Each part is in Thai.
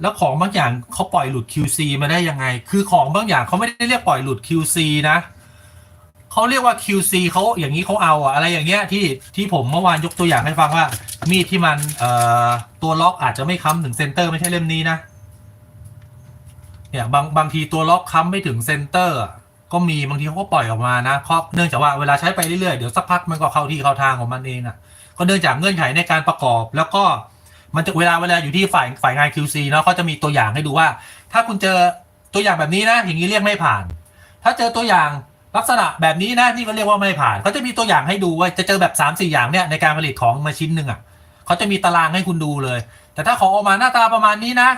แล้วของบางอย่างเขาปล่อยหลุด QC มาได้ยังไง คือของบางอย่างเขาไม่ได้เรียกปล่อยหลุด QC นะเขาเรียกว่า QC เขาอย่างนี้เขาเอาอะอะไรอย่างเงี้ยที่ที่ผมเมื่อวานยกตัวอย่างให้ฟังว่า มีดที่มันเอ่อตัวล็อกอาจจะไม่ค้ำถึงเซนเตอร์ไม่ใช่เล่มนี้นะเนี่ยบางบางทีตัวล็อกค้ำไม่ถึงเซนเตอร์ก็มีบางทีเขาก็ปล่อยออกมานะเพราะเนื่องจากว่าเวลาใช้ไปเรื่อยๆเดี๋ยวสักพักมันก็เข้าที่เข้าทางของมันเองอะก็เนื่องจากเงื่อนไขในการประกอบแล้วก็ มันจะเวลาเวลาอยู่ที่ฝ่ายฝ่ายงาน QC เนาะเขาจะมีตัวอย่างให้ดูว่า ถ้าคุณเจอตัวอย่างแบบนี้นะ อย่างนี้เรียกไม่ผ่าน ถ้าเจอตัวอย่างลักษณะแบบนี้นะนี่ก็เรียกว่าไม่ผ่านเขาจะมีตัวอย่างให้ดูว่าจะเจอแบบ3ามสี่อย่างเนี่ยในการผลิตของมาชิ้นหนึ่งอะเขาจะมีตารางให้คุณดูเลย แต่ถ้าของออกมาหน้าตาประมาณนี้นะ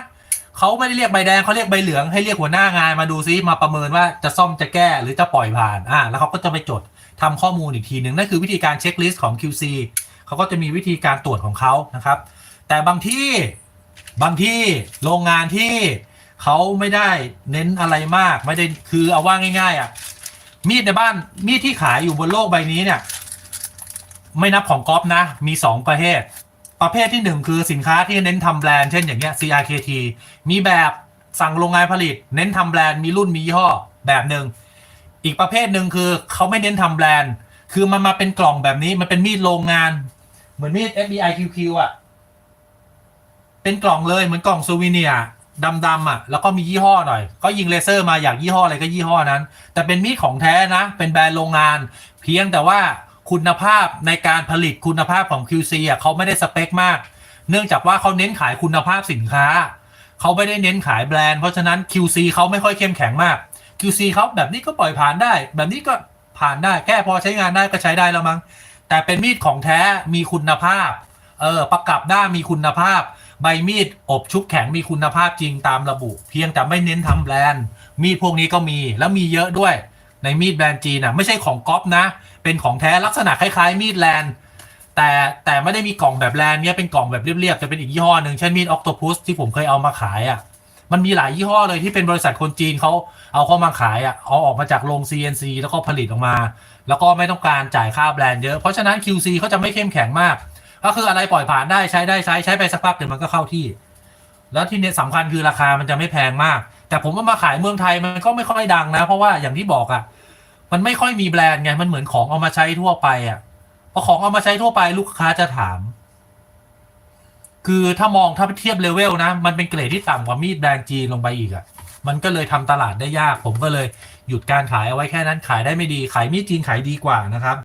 เขาไม่ได้เรียกใบแดงเขาเรียกใบเหลืองให้เรียกหัวหน้างานมาดูซิมาประเมินว่าจะซ่อมจะแก้หรือจะปล่อยผ่านอ่าแล้วเขาก็จะไปจดทำข้อมูลอีกทีหนึ่งนั่นคือวิธีการเช็คลิสต์ของ QC เขาก็จะมีวิธีการตรวจของเขานะครับ แต่บางที่บางที่โรงงานที่เขาไม่ได้เน้นอะไรมากไม่ได้คือเอาว่าง่าย ๆ อะ มีดในบ้านมีดที่ขายอยู่บนโลกใบนี้เนี่ย ไม่นับของก๊อฟนะ มีสองประเภทประเภทที่หนึ่งคือสินค้าที่เน้นทำแบรนด์เช่นอย่างเงี้ย CRKT มีแบบสั่งโรงงานผลิต เน้นทำแบรนด์มีรุ่นมียี่ห้อแบบหนึ่งอีกประเภทหนึ่งคือเขาไม่เน้นทำแบรนด์ คือมันมาเป็นกล่องแบบนี้มันเป็นมีดโรงงาน เหมือนมีด FBI QQ อะ เป็นกล่องเลยเหมือนกล่องซูวิเนียดำๆอะแล้วก็มียี่ห้อหน่อย ก็ยิงเลเซอร์มาอยากยี่ห้ออะไรก็ยี่ห้อนั้น แต่เป็นมีดของแท้นะ เป็นแบรนด์โรงงาน เพียงแต่ว่าคุณภาพในการผลิตคุณภาพของ QC อะเขาไม่ได้สเปคมาก เนื่องจากว่าเขาเน้นขายคุณภาพสินค้า เขาไม่ได้เน้นขายแบรนด์เพราะฉะนั้น QC เขาไม่ค่อยเข้มแข็งมาก QC เขาแบบนี้ก็ปล่อยผ่านได้ แบบนี้ก็ผ่านได้แค่พอใช้งานได้ก็ใช้ได้แล้วมั้งแต่เป็นมีดของแท้มีคุณภาพเออประกับด้ามีคุณภาพ ใบมีดอบชุบแข็งมีคุณภาพจริงตามระบุ เพียงแต่ไม่เน้นทำแบรนด์ มีดพวกนี้ก็มีแล้วมีเยอะด้วย ในมีดแบรนด์จีนอะไม่ใช่ของก๊อปนะ เป็นของแท้ลักษณะคล้ายๆ มีดแลนด์แต่แต่ไม่ได้มีกล่องแบบแลนด์เนี้ยเป็นกล่องแบบเรียบๆจะเป็นอีกยี่ห้อหนึ่งเช่นมีดออ t โ p พุสที่ผมเคยเอามาขายอะมันมีหลายยี่ห้อเลยที่เป็นบริษัทคนจีนเขาเอาเข้ามาขายอะเอาออกมาจากโรง CNC แล้วก็ผลิตออกมา แล้วก็ไม่ต้องการจ่ายค่าแบรนด์เยอะ เพราะฉะนั้น QC เขาจะไม่เข้มแข็งมาก ก็คืออะไรปล่อยผ่านได้ใช้ได้ใช้ใช้ไปสักพักเดี๋ยวมันก็เข้าที่ แล้วที่เนี่ยสำคัญคือราคามันจะไม่แพงมาก แต่ผมว่ามาขายเมืองไทยมันก็ไม่ค่อยดังนะ เพราะว่าอย่างที่บอกอะ่ะ มันไม่ค่อยมีแบรนด์ไงมันเหมือนของเอามาใช้ทั่วไปอะ่ะพอของเอามาใช้ทั่วไปลูกค้าจะถาม คือถ้ามองถ้าเทียบเลเวลนะ มันเป็นเกรดที่ต่ำกว่ามีดแบรนด์จีนลงไปอีกอะ่ะมันก็เลยทำตลาดได้ยาก ผมก็เลยหยุดการขายเอาไว้แค่นั้นขายได้ไม่ดี ขายมีดจีนขายดีกว่านะครับ